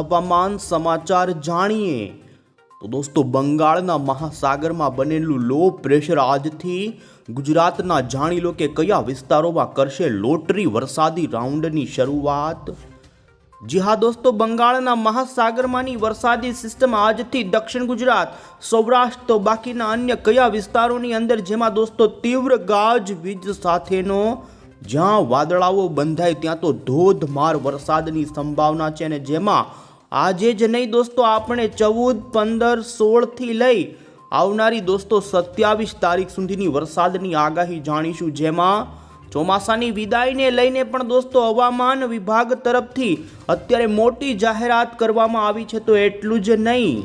હવામાન સમાચાર જાણીએ. તો દોસ્તો, બંગાળના મહાસાગરમાં બનેલું લો પ્રેશર આજથી ગુજરાતના જાણી લો કે કયા વિસ્તારોમાં કરશે લોટરી વરસાદી રાઉન્ડની શરૂઆત? જી હા દોસ્તો, બંગાળના મહાસાગરમાંની વરસાદી સિસ્ટમ આજથી દક્ષિણ ગુજરાત, સૌરાષ્ટ્ર, તો બાકીના અન્ય કયા વિસ્તારોની અંદર જેમાં દોસ્તો તીવ્ર ગાજ વીજ સાથેનો જ્યાં વાદળાઓ બંધાય ત્યાં તો ધોધમાર વરસાદની સંભાવના છે અને જેમાં આજે જ નહીં દોસ્તો, આપણે ચૌદ, પંદર, સોળથી લઈ આવનારી દોસ્તો સત્યાવીસ તારીખ સુધીની વરસાદની આગાહી જાણીશું, જેમાં ચોમાસાની વિદાયને લઈને પણ દોસ્તો હવામાન વિભાગ તરફથી અત્યારે મોટી જાહેરાત કરવામાં આવી છે, તો એટલું જ નહીં.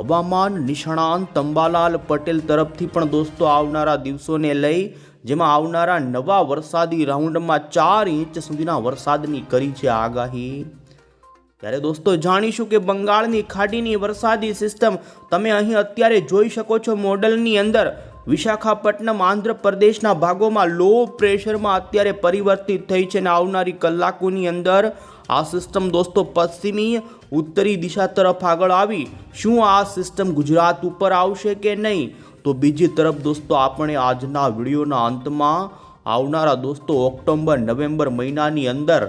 હવામાન નિષ્ણાંત તંબાલાલ પટેલ તરફથી પણ દોસ્તો આવનારા દિવસોને લઈ, જેમાં આવનારા નવા વરસાદી રાઉન્ડમાં ચાર ઇંચ સુધીના વરસાદની કરી છે આગાહી. ત્યારે દોસ્તો, જાણીશું કે બંગાળની ખાડીની વરસાદી સિસ્ટમ તમે અહીં અત્યારે જોઈ શકો છો મોડલની અંદર. વિશાખાપટ્ટનમ આંધ્રપ્રદેશના ભાગોમાં લો પ્રેશરમાં અત્યારે પરિવર્તિત થઈ છે અને આવનારી કલાકોની અંદર આ સિસ્ટમ દોસ્તો પશ્ચિમી, ઉત્તરી દિશા તરફ આગળ આવી. શું આ સિસ્ટમ ગુજરાત ઉપર આવશે કે નહીં? તો બીજી તરફ દોસ્તો, આપણે આજના વિડીયોના અંતમાં આવનારા દોસ્તો, ઓક્ટોબર, નવેમ્બર મહિનાની અંદર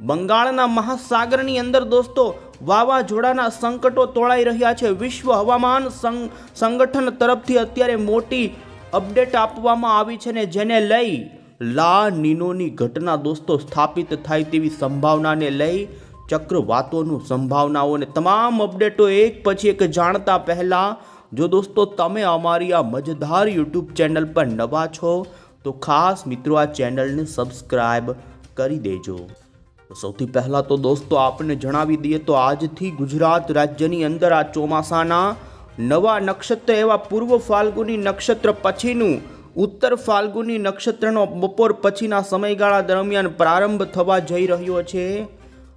બંગાળના મહાસાગરની અંદર દોસ્તો, વાવાઝોડાના સંકટો તોળાઈ રહ્યા છે. વિશ્વ હવામાન સંગ- સંગઠન તરફથી અત્યારે મોટી અપડેટ આપવામાં આવી છે ને જેને લઈ લા નીનોની ઘટના દોસ્તો સ્થાપિત થાય તેવી સંભાવનાને લઈ ચક્રવાતોનું સંભાવનાઓને તમામ અપડેટો એક પછી એક જાણતા પહેલાં, જો દોસ્તો તમે અમારી આ મજેદાર યુટ્યુબ ચેનલ પર નવા છો, તો ખાસ મિત્રો આ ચેનલને સબસ્ક્રાઈબ કરી દેજો. સૌથી પહેલાં તો દોસ્તો, આપને જણાવી દઈએ તો આજથી ગુજરાત રાજ્યની અંદર આ ચોમાસાના નવા નક્ષત્ર એવા પૂર્વ ફાલ્ગુની નક્ષત્ર પછીનું, ઉત્તર ફાલ્ગુની નક્ષત્રનો બપોર પછીના સમયગાળા દરમિયાન પ્રારંભ થવા જઈ રહ્યો છે.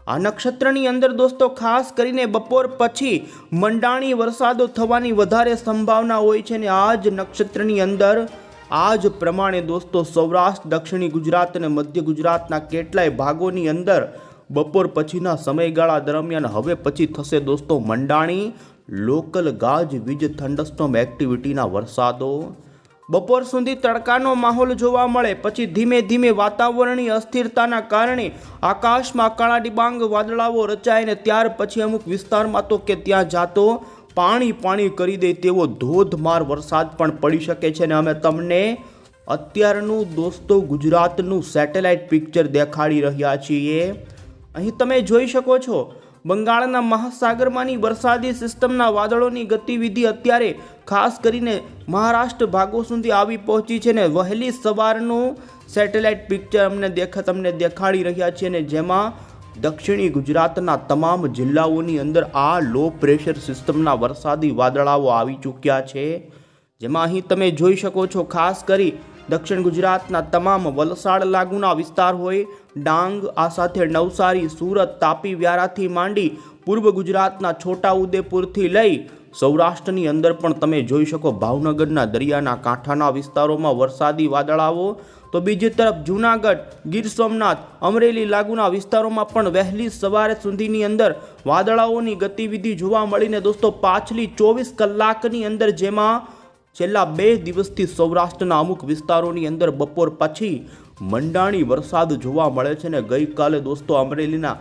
આ નક્ષત્રની અંદર દોસ્તો, ખાસ કરીને બપોર પછી મંડાણી વરસાદો થવાની વધારે સંભાવના હોય છે અને આ જ નક્ષત્રની અંદર આ જ પ્રમાણે દોસ્તો સૌરાષ્ટ્ર, દક્ષિણી ગુજરાત અને મધ્ય ગુજરાતના કેટલાય ભાગોની અંદર બપોર પછીના સમયગાળા દરમિયાન હવે પછી થશે દોસ્તો મંડાણી, લોકલ ગાજ, વીજ થંડરસ્ટોમ એક્ટિવિટીના વરસાદો. બપોર સુધી તડકાનો માહોલ જોવા મળે, પછી ધીમે ધીમે વાતાવરણીય અસ્થિરતાના કારણે આકાશમાં કાળા ડિબાંગ વાદળાઓ રચાય ને ત્યાર પછી અમુક વિસ્તારમાં તો કે ત્યાં જાતો પાણી પાણી કરી દે તેવો ધોધમાર વરસાદ પણ પડી શકે છે ને અમે તમને અત્યારનું દોસ્તો ગુજરાતનું સેટેલાઇટ પિક્ચર દેખાડી રહ્યા છીએ. અહીં તમે જોઈ શકો છો, બંગાળના મહાસાગરમાંની વરસાદી સિસ્ટમના વાદળોની ગતિવિધિ અત્યારે ખાસ કરીને મહારાષ્ટ્ર ભાગો સુધી આવી પહોંચી છે ને વહેલી સવારનું સેટેલાઇટ પિક્ચર અમને દેખા, તમને દેખાડી રહ્યા છીએ ને જેમાં દક્ષિણી ગુજરાતના તમામ જિલ્લાઓની અંદર આ લો પ્રેશર સિસ્ટમના વરસાદી વાદળાઓ આવી ચૂક્યા છે. જેમાં અહીં તમે જોઈ શકો છો, ખાસ કરી દક્ષિણ ગુજરાતના તમામ વલસાડ લાગુના વિસ્તાર હોય, ડાંગ, આ સાથે નવસારી, સુરત, તાપી, વ્યારાથી માંડી પૂર્વ ગુજરાતના છોટા ઉદેપુરથી લઈ સૌરાષ્ટ્રની અંદર પણ તમે જોઈ શકો ભાવનગરના દરિયાના કાંઠાના વિસ્તારોમાં વરસાદી વાદળાઓ તો બીજી તરફ જૂનાગઢ, ગીર સોમનાથ, અમરેલી લાગુના વિસ્તારોમાં પણ વહેલી સવારે સુધીની અંદર વાદળાઓની ગતિવિધિ જોવા મળીને દોસ્તો પાછલી ચોવીસ કલાકની અંદર જેમાં છેલ્લા બે દિવસથી સૌરાષ્ટ્રના અમુક વિસ્તારોની અંદર બપોર પછી મંડાણી વરસાદ જોવા મળે છે ને ગઈકાલે દોસ્તો અમરેલીના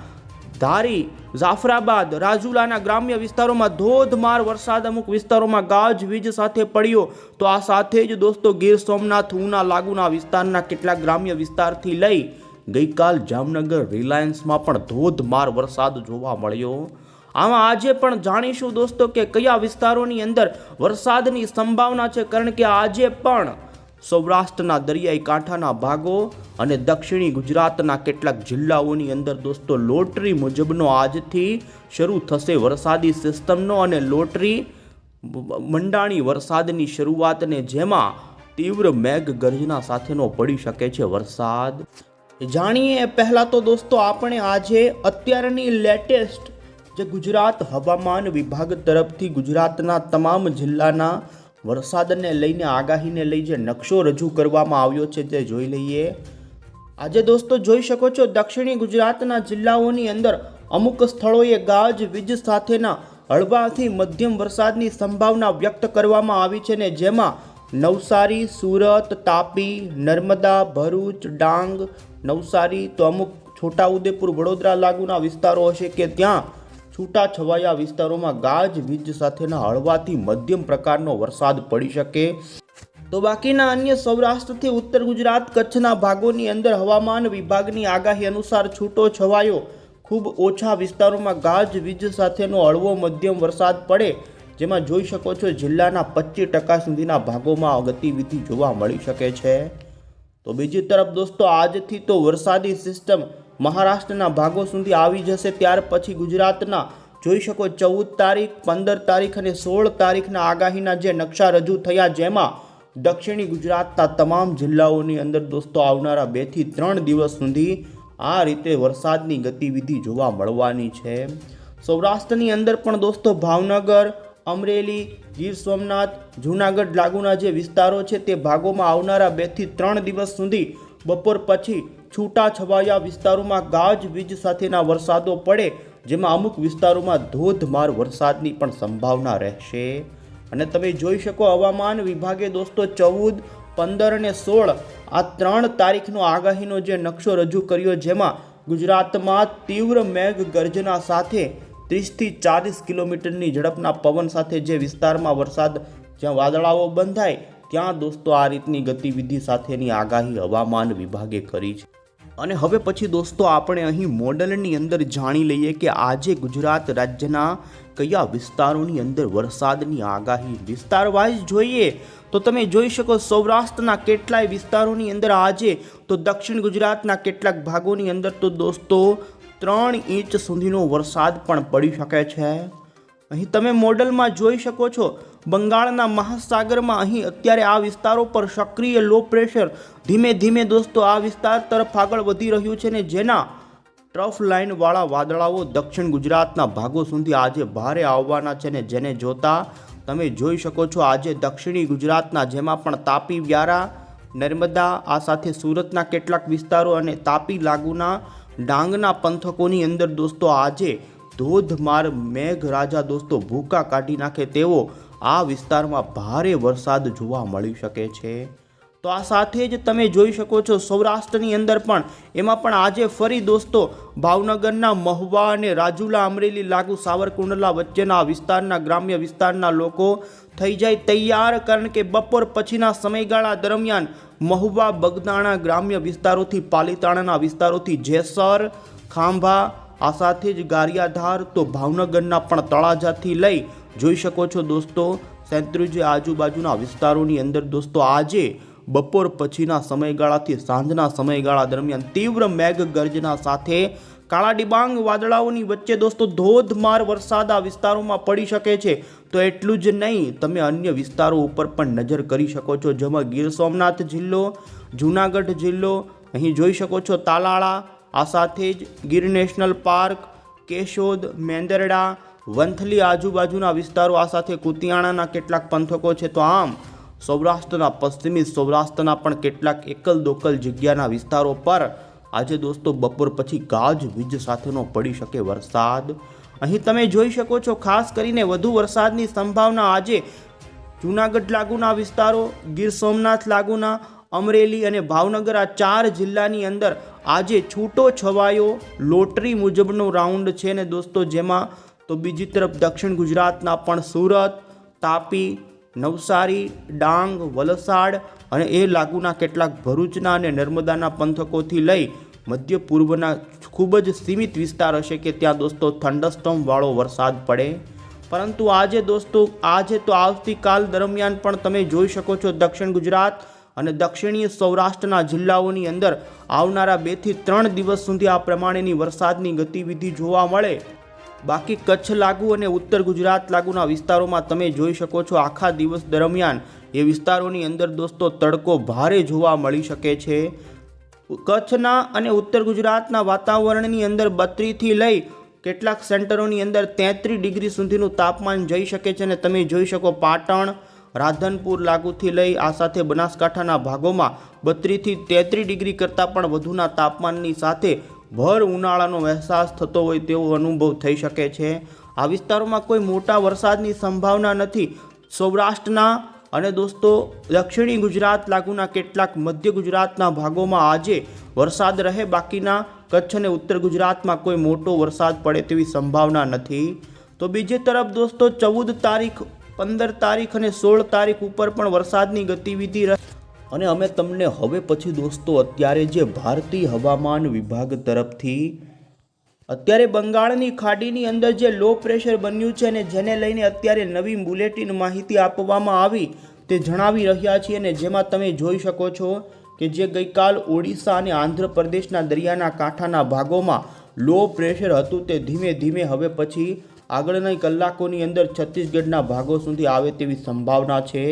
ધારી જાફરાબાદ, રાજુલાના ગ્રામ્ય વિસ્તારોમાં ધોધમાર વરસાદ અમુક વિસ્તારોમાં ગાજવીજ સાથે પડ્યો. તો આ સાથે જ દોસ્તો ગીર સોમનાથ ઉના લાગુના વિસ્તારના કેટલાક ગ્રામ્ય વિસ્તારથી લઈ ગઈકાલ જામનગર રિલાયન્સમાં પણ ધોધમાર વરસાદ જોવા મળ્યો. આમાં આજે પણ જાણીશું દોસ્તો કે કયા વિસ્તારોની અંદર વરસાદની સંભાવના છે, કારણ કે આજે પણ સૌરાષ્ટ્રના દરિયાઈ કાંઠાના ભાગો અને દક્ષિણી ગુજરાતના કેટલાક જિલ્લાઓની અંદર દોસ્તો, લોટરી મુજબનો આજથી શરૂ થશે વરસાદી સિસ્ટમનો અને લોટરી મંડાણી વરસાદની શરૂઆતને જેમાં તીવ્ર મેઘ ગર્જના સાથેનો પડી શકે છે વરસાદ. જાણીએ પહેલાં તો દોસ્તો, આપણે આજે અત્યારની લેટેસ્ટ જે ગુજરાત હવામાન વિભાગ તરફથી ગુજરાતના તમામ જિલ્લાના વરસાદને લઈને આગાહીને લઈ જે નકશો રજૂ કરવામાં આવ્યો છે તે જોઈ લઈએ. આજે દોસ્તો જોઈ શકો છો, દક્ષિણી ગુજરાતના જિલ્લાઓની અંદર અમુક સ્થળોએ ગાજ, વીજ સાથેના હળવાથી મધ્યમ વરસાદની સંભાવના વ્યક્ત કરવામાં આવી છે ને જેમાં નવસારી, સુરત, તાપી, નર્મદા, ભરૂચ, ડાંગ, નવસારી તો અમુક છોટાઉદેપુર, વડોદરા લાગુના વિસ્તારો હશે કે ત્યાં છૂટા છવાયા વિસ્તારોમાં ગાજ, વીજ સાથેના હળવાથી મધ્યમ પ્રકારનો વરસાદ પડી શકે. તો બાકીના અન્ય સૌરાષ્ટ્રથી ઉત્તર ગુજરાત કચ્છના ભાગોની અંદર હવામાન વિભાગની આગાહી અનુસાર છૂટો છવાયો ખૂબ ઓછા વિસ્તારોમાં ગાજ, વીજ સાથેનો હળવો મધ્યમ વરસાદ પડે, જેમાં જોઈ શકો છો જિલ્લાના પચીસ ટકા સુધીના ભાગોમાં ગતિવિધિ જોવા મળી શકે છે. તો બીજી તરફ દોસ્તો, આજથી તો વરસાદી સિસ્ટમ મહારાષ્ટ્રના ભાગો સુધી આવી જશે ત્યાર પછી ગુજરાતના, જોઈ શકો ચૌદ તારીખ, પંદર તારીખ અને સોળ તારીખના આગાહીના જે નકશા રજૂ થયા જેમાં દક્ષિણી ગુજરાતના તમામ જિલ્લાઓની અંદર દોસ્તો આવનારા બેથી ત્રણ દિવસ સુધી આ રીતે વરસાદની ગતિવિધિ જોવા મળવાની છે. સૌરાષ્ટ્રની અંદર પણ દોસ્તો ભાવનગર, અમરેલી, ગીર સોમનાથ, જૂનાગઢ લાગુના જે વિસ્તારો છે તે ભાગોમાં આવનારા બેથી ત્રણ દિવસ સુધી બપોર પછી છૂટા છવાયા વિસ્તારોમાં ગાજ, વીજ સાથેના વરસાદો પડે, જેમાં અમુક વિસ્તારોમાં ધોધમાર વરસાદની પણ સંભાવના રહેશે. અને તમે જોઈ શકો, હવામાન વિભાગે દોસ્તો ચૌદ, પંદર અને સોળ આ ત્રણ તારીખનો આગાહીનો જે નકશો રજૂ કર્યો, જેમાં ગુજરાતમાં તીવ્ર મેઘ ગર્જના સાથે ત્રીસથી ચાલીસ કિલોમીટરની ઝડપના પવન સાથે જે વિસ્તારમાં વરસાદ, જ્યાં વાદળાઓ બંધાય, ત્યાં દોસ્તો આ રીતની ગતિવિધિ સાથેની આગાહી હવામાન વિભાગે કરી છે. અને હવે પછી દોસ્તો આપણે અહીં મોડલની અંદર જાણી લઈએ કે આજે ગુજરાત રાજ્યના કયા વિસ્તારોની અંદર વરસાદની આગાહી વિસ્તાર વાઇઝ જોઈએ તો તમે જોઈ શકો સૌરાષ્ટ્રના કેટલાય વિસ્તારોની અંદર આજે તો દક્ષિણ ગુજરાતના કેટલાક ભાગોની અંદર તો દોસ્તો ત્રણ ઇંચ સુધીનો વરસાદ પણ પડી શકે છે. અહીં તમે મોડલમાં જોઈ શકો છો બંગાળના મહાસાગરમાં અહીં અત્યારે આ વિસ્તારો પર સક્રિય લો પ્રેશર ધીમે ધીમે દોસ્તો, આ વિસ્તાર તરફ આગળ વધી રહ્યું છે ને જેના ટ્રફ લાઇનવાળા વાદળાઓ દક્ષિણ ગુજરાતના ભાગો સુધી આજે ભારે આવવાના છે ને જેને જોતા તમે જોઈ શકો છો આજે દક્ષિણી ગુજરાતના જેમાં પણ તાપી વ્યારા, નર્મદા, આ સાથે સુરતના કેટલાક વિસ્તારો અને તાપી લાગુના ડાંગના પંથકોની અંદર દોસ્તો આજે ધોધમાર મેઘરાજા દોસ્તો ભૂકા કાઢી નાખે તેવો આ વિસ્તારમાં ભારે વરસાદ જોવા મળી શકે છે. તો આ સાથે જ તમે જોઈ શકો છો સૌરાષ્ટ્રની અંદર પણ, એમાં પણ આજે ફરી દોસ્તો ભાવનગરના મહુવા અને રાજુલા અમરેલી લાગુ સાવરકુંડલા વચ્ચેના વિસ્તારના ગ્રામ્ય વિસ્તારના લોકો થઈ જાય તૈયાર, કારણ કે બપોર પછીના સમયગાળા દરમિયાન મહુવા, બગદાણા ગ્રામ્ય વિસ્તારોથી પાલીતાણાના વિસ્તારોથી જેસર, ખાંભા આ સાથે જ ગારિયાધાર તો ભાવનગરના પણ તળાજાથી લઈ જોઈ શકો છો દોસ્તો. સેન્ટ્રુજે આજુબાજુના વિસ્તારોની અંદર દોસ્તો આજે બપોર પછીના સમયગાળાથી સાંજના સમયગાળા દરમિયાન તીવ્ર મેઘ ગર્જના સાથે કાળા ડિબાંગ વાદળાઓની વચ્ચે દોસ્તો ધોધમાર વરસાદ આ વિસ્તારોમાં પડી શકે છે. તો એટલું જ નહીં, તમે અન્ય વિસ્તારો ઉપર પણ નજર કરી શકો છો. જેમાં ગીર સોમનાથ જિલ્લો, જૂનાગઢ જિલ્લો, અહીં જોઈ શકો છો તાલાળા આ સાથે જ ગીર નેશનલ પાર્ક, કેશોદ, મેંદરડા, વંથલી આજુબાજુના વિસ્તારો, આ સાથે કુતિયાણાના કેટલાક પંથકો છે. તો આમ, સૌરાષ્ટ્રના, પશ્ચિમી સૌરાષ્ટ્રના પણ કેટલાક એકલ દોકલ જગ્યાના વિસ્તારો પર આજે દોસ્તો બપોર પછી ગાજ વીજ સાથેનો પડી શકે વરસાદ. અહીં તમે જોઈ શકો છો, ખાસ કરીને વધુ વરસાદની સંભાવના આજે જૂનાગઢ લાગુના વિસ્તારો, ગીર સોમનાથ લાગુના અમરેલી અને ભાવનગર આ ચાર જિલ્લાની અંદર આજે છૂટો છવાયો લોટરી મુજબનો રાઉન્ડ છે ને દોસ્તો, જેમાં તો બીજી તરફ દક્ષિણ ગુજરાતના પણ સુરત, તાપી, નવસારી, ડાંગ, વલસાડ અને એ લાગુના કેટલાક ભરૂચના અને નર્મદાના પંથકોથી લઈ મધ્ય પૂર્વના ખૂબ જ સીમિત વિસ્તાર હશે કે ત્યાં દોસ્તો થંડરસ્ટોમવાળો વરસાદ પડે. પરંતુ આજે દોસ્તો, આજે તો આવતીકાલ દરમિયાન પણ તમે જોઈ શકો છો દક્ષિણ ગુજરાત અને દક્ષિણીય સૌરાષ્ટ્રના જિલ્લાઓની અંદર આવનારા બેથી ત્રણ દિવસ સુધી આ પ્રમાણેની વરસાદની ગતિવિધિ જોવા મળે. બાકી કચ્છ લાગુ અને ઉત્તર ગુજરાત લાગુના વિસ્તારોમાં તમે જોઈ શકો છો આખા દિવસ દરમિયાન એ વિસ્તારોની અંદર દોસ્તો તડકો ભારે જોવા મળી શકે છે. કચ્છના અને ઉત્તર ગુજરાતના વાતાવરણની અંદર બત્રીથી લઈ કેટલાક સેન્ટરોની અંદર તેત્રીસ ડિગ્રી સુધીનું તાપમાન જઈ શકે છે અને તમે જોઈ શકો પાટણ રાધનપુર લાગુથી લઈ આ સાથે બનાસકાંઠાના ભાગોમાં બત્રીસથી તેત્રીસ ડિગ્રી કરતાં પણ વધુના તાપમાનની સાથે ભર ઉનાળાનો અહેસાસ થતો હોય તેવો અનુભવ થઈ શકે છે. આ વિસ્તારોમાં કોઈ મોટા વરસાદની સંભાવના નથી. સૌરાષ્ટ્રના અને દોસ્તો, દક્ષિણી ગુજરાત લાગુના કેટલાક મધ્ય ગુજરાતના ભાગોમાં આજે વરસાદ રહે, બાકીના કચ્છ અને ઉત્તર ગુજરાતમાં કોઈ મોટો વરસાદ પડે તેવી સંભાવના નથી. તો બીજી તરફ દોસ્તો, ચૌદ તારીખ પંદર તારીખ અને સોળ તારીખ ઉપર પણ વરસાદની ગતિવિધિ અને અમે તમને હવે પછી દોસ્તો અત્યારે જે ભારતીય હવામાન વિભાગ તરફથી અત્યારે બંગાળની ખાડીની અંદર જે લો પ્રેશર બન્યું છે અને જેને લઈને અત્યારે નવી બુલેટિન માહિતી આપવામાં આવી તે જણાવી રહ્યા છીએ અને જેમાં તમે જોઈ શકો છો કે જે ગઈકાલ ઓડિશા અને આંધ્રપ્રદેશના દરિયાના કાંઠાના ભાગોમાં લો પ્રેશર હતું તે ધીમે ધીમે હવે પછી આગળના કલાકોની અંદર છત્તીસગઢના ભાગો સુધી આવે તેવી સંભાવના છે.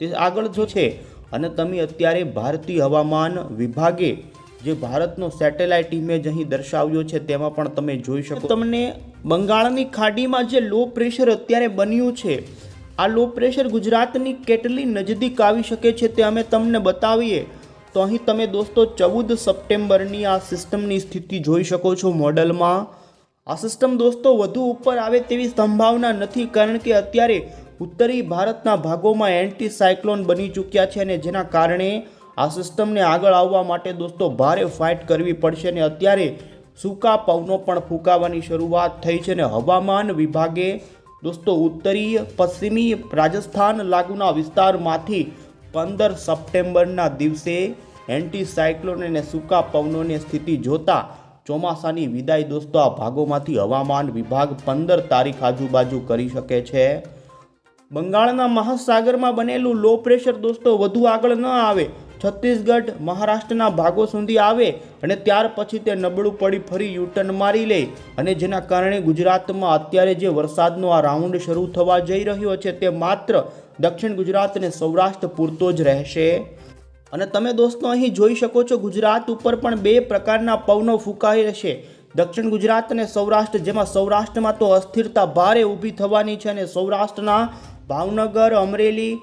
તે આગળ જો છે, અને તમે અત્યારે ભારતીય હવામાન વિભાગે જે ભારતનો સેટેલાઇટ ઇમેજ અહીં દર્શાવ્યો છે, તેમાં પણ તમે જોઈ શકો તમને બંગાળની ખાડીમાં જે લો પ્રેશર અત્યારે બન્યું છે, આ લો પ્રેશર ગુજરાતની કેટલી નજદીક આવી શકે છે તે અમે તમને બતાવીએ. તો અહીં તમે દોસ્તો ચૌદ સપ્ટેમ્બરની આ સિસ્ટમની સ્થિતિ જોઈ શકો છો મોડલમાં. આ સિસ્ટમ દોસ્તો વધુ ઉપર આવે તેવી સંભાવના નથી, કારણ કે અત્યારે ઉત્તરી ભારતના ભાગોમાં એન્ટી સાયક્લોન બની ચૂક્યા છે અને જેના કારણે આ સિસ્ટમને આગળ આવવા માટે દોસ્તો ભારે ફાઇટ કરવી પડશે અને અત્યારે સૂકા પવનો પણ ફૂંકાવાની શરૂઆત થઈ છે અને હવામાન વિભાગે દોસ્તો ઉત્તરીય પશ્ચિમી રાજસ્થાન લાગુના વિસ્તારમાંથી પંદર સપ્ટેમ્બરના દિવસે એન્ટી સાયક્લોન અને સૂકા પવનોની સ્થિતિ જોતા ચોમાસાની વિદાય દોસ્તો આ ભાગોમાંથી હવામાન વિભાગ પંદર તારીખ આજુબાજુ કરી શકે છે. બંગાળના મહાસાગરમાં બનેલું લો પ્રેશર દોસ્તો વધુ આગળ ન આવે. છત્તીસગઢ, મહારાષ્ટ્રના ભાગો સુધી આવે અને ત્યાર પછી તે નબળું પડી ફરી યુટર્ન મારી લે. અને જેના કારણે ગુજરાતમાં અત્યારે જે વરસાદનો આ રાઉન્ડ શરૂ થવા જઈ રહ્યો છે તે માત્ર દક્ષિણ ગુજરાત અને સૌરાષ્ટ્ર પૂરતો જ રહેશે. અને તમે દોસ્તો અહીં જોઈ શકો છો ગુજરાત ઉપર પણ બે પ્રકારના પવનો ફૂંકાઈ રહેશે. દક્ષિણ ગુજરાત અને સૌરાષ્ટ્ર, જેમાં સૌરાષ્ટ્રમાં તો અસ્થિરતા ભારે ઊભી થવાની છે અને સૌરાષ્ટ્રના ભાવનગર, અમરેલી,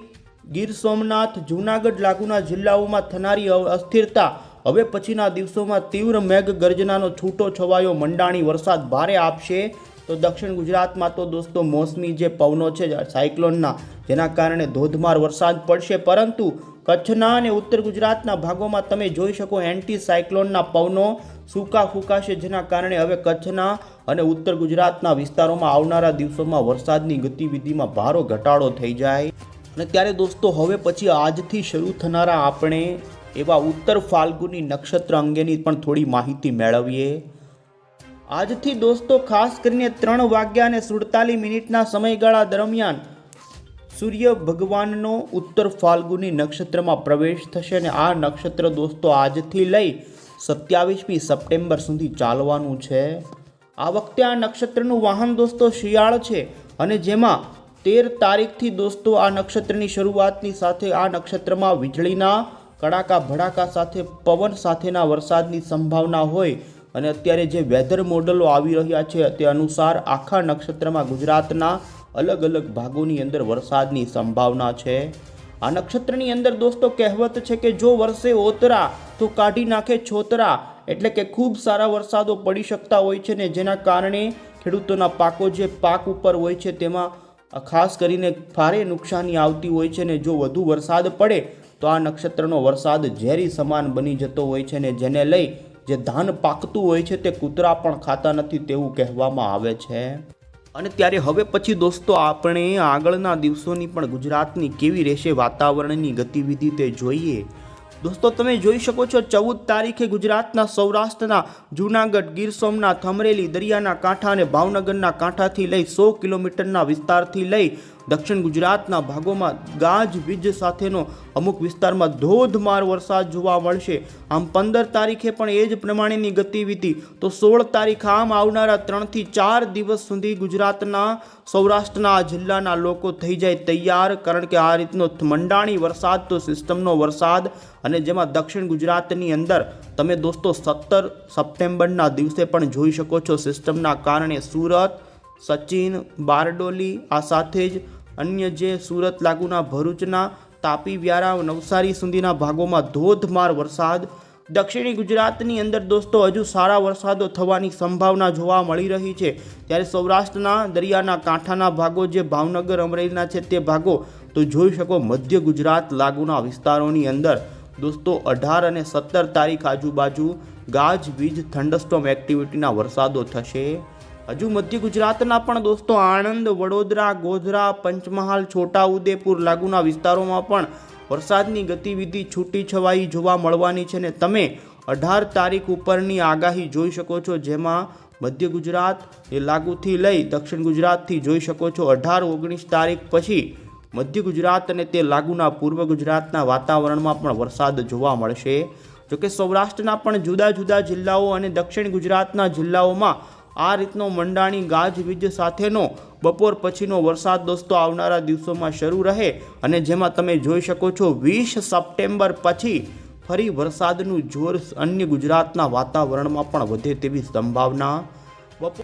ગીર સોમનાથ, જૂનાગઢ લાગુના જિલ્લાઓમાં થનારી અસ્થિરતા. હવે પછીના દિવસોમાં તીવ્ર મેઘ ગર્જનાનો છૂટો છવાયો, મંડાણી વરસાદ ભારે આપશે. તો દક્ષિણ ગુજરાતમાં તો દોસ્તો મોસમી જે પવનો છે, સાયક્લોનના, જેના કારણે ધોધમાર વરસાદ પડશે. પરંતુ કચ્છના અને ઉત્તર ગુજરાતના ભાગોમાં તમે જોઈ શકો એન્ટી સાયક્લોનના પવનો સૂકા ફૂંકાશે જેના કારણે હવે કચ્છના અને ઉત્તર ગુજરાતના વિસ્તારોમાં આવનારા દિવસોમાં વરસાદની ગતિવિધિમાં ભારો ઘટાડો થઈ જાય. અને ત્યારે દોસ્તો, હવે પછી આજથી શરૂ થનારા આપણે એવા ઉત્તર ફાલ્ગુની નક્ષત્ર અંગેની પણ થોડી માહિતી મેળવીએ. આજથી દોસ્તો, ખાસ કરીને ત્રણ વાગ્યા અને સુડતાલીસ મિનિટના સમયગાળા દરમિયાન સૂર્ય ભગવાનનો ઉત્તર ફાલ્ગુની નક્ષત્રમાં પ્રવેશ થશે અને આ નક્ષત્ર દોસ્તો આજથી લઈ સત્યાવીસમી સપ્ટેમ્બર સુધી ચાલવાનું છે. આ વખતે આ નક્ષત્રનું વાહન દોસ્તો શિયાળ છે અને જેમાં તેર તારીખથી દોસ્તો આ નક્ષત્રની શરૂઆતની સાથે આ નક્ષત્રમાં વીજળીના, કડાકા ભડાકા સાથે પવન સાથેના વરસાદની સંભાવના હોય અને અત્યારે જે વેધર મોડલો આવી રહ્યા છે તે અનુસાર આખા નક્ષત્રમાં ગુજરાતના અલગ અલગ ભાગોની અંદર વરસાદની સંભાવના છે. આ નક્ષત્રની અંદર દોસ્તો કહેવત છે કે જો વરસે ઓતરા, તો કાઢી નાખે છોતરા. એટલે કે ખૂબ સારા વરસાદો પડી શકતા હોય છે ને જેના કારણે ખેડૂતોના પાકો જે પાક ઉપર હોય છે તેમાં ખાસ કરીને ભારે નુકસાની આવતી હોય છે ને જો વધુ વરસાદ પડે, તો આ નક્ષત્રનો વરસાદ ઝેરી સમાન બની જતો હોય છે ને જેને લઈ જે ધાન પાકતું હોય છે તે કૂતરા પણ ખાતા નથી તેવું કહેવામાં આવે છે. અને ત્યારે હવે પછી દોસ્તો આપણે આગળના દિવસોની પણ ગુજરાતની કેવી રહેશે વાતાવરણની ગતિવિધિ તે જોઈએ. દોસ્તો તમે જોઈ શકો છો ચૌદ તારીખે ગુજરાતના સૌરાષ્ટ્રના જૂનાગઢ, ગીર સોમનાથ, અમરેલી, દરિયાના કાંઠા અને ભાવનગરના કાંઠાથી લઈ સો કિલોમીટરના વિસ્તારથી લઈ દક્ષિણ ગુજરાતના ભાગોમાં ગાજવીજ સાથેનો અમુક વિસ્તારમાં ધોધમાર વરસાદ જોવા મળશે. આમ પંદર તારીખે પણ એ જ પ્રમાણેની ગતિવિધિ. તો સોળ તારીખ આમ આવનારા ત્રણથી ચાર દિવસ સુધી ગુજરાતના, સૌરાષ્ટ્રના જિલ્લાના લોકો થઈ જાય તૈયાર. કારણ કે આ રીતનો મંડાણી વરસાદ તો સિસ્ટમનો વરસાદ. અને જેમાં દક્ષિણ ગુજરાતની અંદર તમે દોસ્તો સત્તર સપ્ટેમ્બરના દિવસે પણ જોઈ શકો છો સિસ્ટમના કારણે સુરત સચિન બારડોલી, આ સાથે જ અન્ય જે સુરત લાગુના ભરૂચના તાપી વ્યારા નવસારી સુધીના ભાગોમાં ધોધમાર વરસાદ. દક્ષિણી ગુજરાતની અંદર દોસ્તો, હજુ સારા વરસાદો થવાની સંભાવના જોવા મળી રહી છે. ત્યારે સૌરાષ્ટ્રના દરિયાના કાંઠાના ભાગો, જે ભાવનગર, અમરેલીના છે તે ભાગો, તો જોઈ શકો મધ્ય ગુજરાત લાગુના વિસ્તારોની અંદર. દોસ્તો, અઢાર અને સત્તર તારીખ આજુબાજુ ગાજવીજ થંડસ્ટોમ એક્ટિવિટીના વરસાદો થશે. હજુ મધ્ય ગુજરાતના પણ દોસ્તો આણંદ, વડોદરા, ગોધરા, પંચમહાલ, છોટાઉદેપુર લાગુના વિસ્તારોમાં પણ વરસાદની ગતિવિધિ છૂટી છવાઈ જોવા મળવાની છે ને તમે અઢાર તારીખ ઉપરની આગાહી જોઈ શકો છો, જેમાં મધ્ય ગુજરાત એ લાગુથી લઈ દક્ષિણ ગુજરાતથી જોઈ શકો છો. અઢાર, ઓગણીસ તારીખ પછી મધ્ય ગુજરાત અને તે લાગુના પૂર્વ ગુજરાતના વાતાવરણમાં પણ વરસાદ જોવા મળશે. જોકે સૌરાષ્ટ્રના પણ જુદા જુદા જિલ્લાઓ અને દક્ષિણ ગુજરાતના જિલ્લાઓમાં આ રીતનો મંડાણી ગાજવીજ સાથેનો બપોર પછીનો વરસાદ દોસ્તો આવનારા દિવસોમાં શરૂ રહે અને જેમાં તમે જોઈ શકો છો વીસ સપ્ટેમ્બર પછી ફરી વરસાદનું જોર અન્ય ગુજરાતના વાતાવરણમાં પણ વધે તેવી સંભાવના.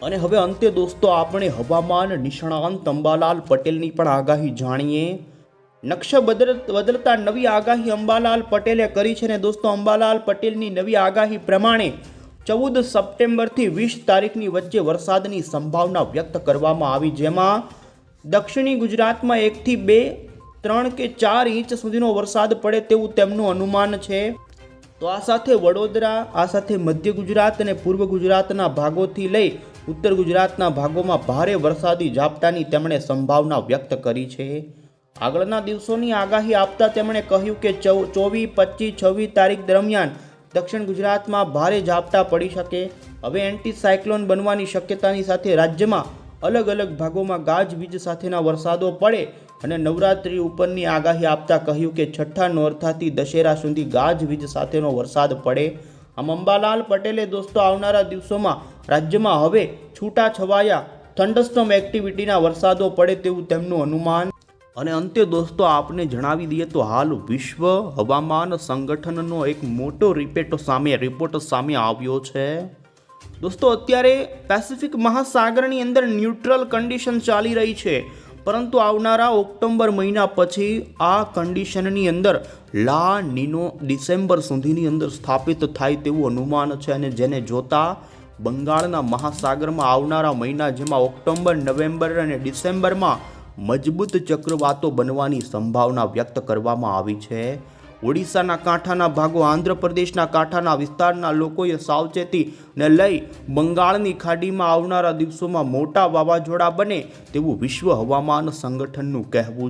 અને હવે અંતે દોસ્તો આપણે હવામાન નિષ્ણાંત અંબાલાલ પટેલની પણ આગાહી જાણીએ. નકશા બદલ બદલતા નવી આગાહી અંબાલાલ પટેલે કરી છે ને દોસ્તો અંબાલાલ પટેલની નવી આગાહી પ્રમાણે ચૌદ સપ્ટેમ્બરથી વીસ તારીખની વચ્ચે વરસાદની સંભાવના વ્યક્ત કરવામાં આવી, જેમાં દક્ષિણી ગુજરાતમાં એકથી બે, ત્રણ કે ચાર ઇંચ સુધીનો વરસાદ પડે તેવું તેમનું અનુમાન છે. તો આ સાથે વડોદરા, આ સાથે મધ્ય ગુજરાત અને પૂર્વ ગુજરાતના ભાગોથી લઈ ઉત્તર ગુજરાતના ભાગોમાં ભારે વરસાદી ઝાપટાની તેમણે સંભાવના વ્યક્ત કરી છે. આગળના દિવસોની આગાહી આપતા તેમણે કહ્યું કે ચૌ, ચોવીસ, પચીસ, છવ્વીસ તારીખ દરમિયાન દક્ષિણ ગુજરાતમાં ભારે ઝાપટા પડી શકે. હવે એન્ટી સાયક્લોન બનવાની શક્યતાની સાથે રાજ્યમાં અલગ અલગ ભાગોમાં ગાજવીજ સાથેના વરસાદો પડે અને નવરાત્રી ઉપરની આગાહી આપતા કહ્યું કે છઠ્ઠા નોરથાથી દશેરા સુધી ગાજવીજ સાથેનો વરસાદ પડે. આમ અંબાલાલ પટેલે દોસ્તો આવનારા દિવસોમાં રાજ્યમાં હવે છૂટા છવાયા થંડરસ્ટોમ એક્ટિવિટીના વરસાદો પડે તેવું તેમનું અનુમાન અને અંતે દોસ્તો, આપને જણાવી દઈએ તો હાલ વિશ્વ હવામાન સંગઠનનો એક મોટો રિપેટ સામે, રિપોર્ટ સામે આવ્યો છે. દોસ્તો, અત્યારે પેસિફિક મહાસાગરની અંદર ન્યુટ્રલ કન્ડિશન ચાલી રહી છે. પરંતુ આવનારા ઓક્ટોબર મહિના પછી આ કન્ડિશનની અંદર લા નીનો ડિસેમ્બર સુધીની અંદર સ્થાપિત થાય તેવું અનુમાન છે અને જેને જોતા બંગાળના મહાસાગરમાં આવનારા મહિના જેમાં ઓક્ટોબર, નવેમ્બર અને ડિસેમ્બરમાં મજબૂત ચક્રવાતો બનવાની સંભાવના વ્યક્ત કરવામાં આવી છે. ઓડિશાના કાંઠાના ભાગો, આંધ્રપ્રદેશના કાંઠાના વિસ્તારના લોકોએ સાવચેતીને લઈ બંગાળની ખાડીમાં આવનારા દિવસોમાં મોટા વાવાઝોડા બને તેવું વિશ્વ હવામાન સંગઠનનું કહેવું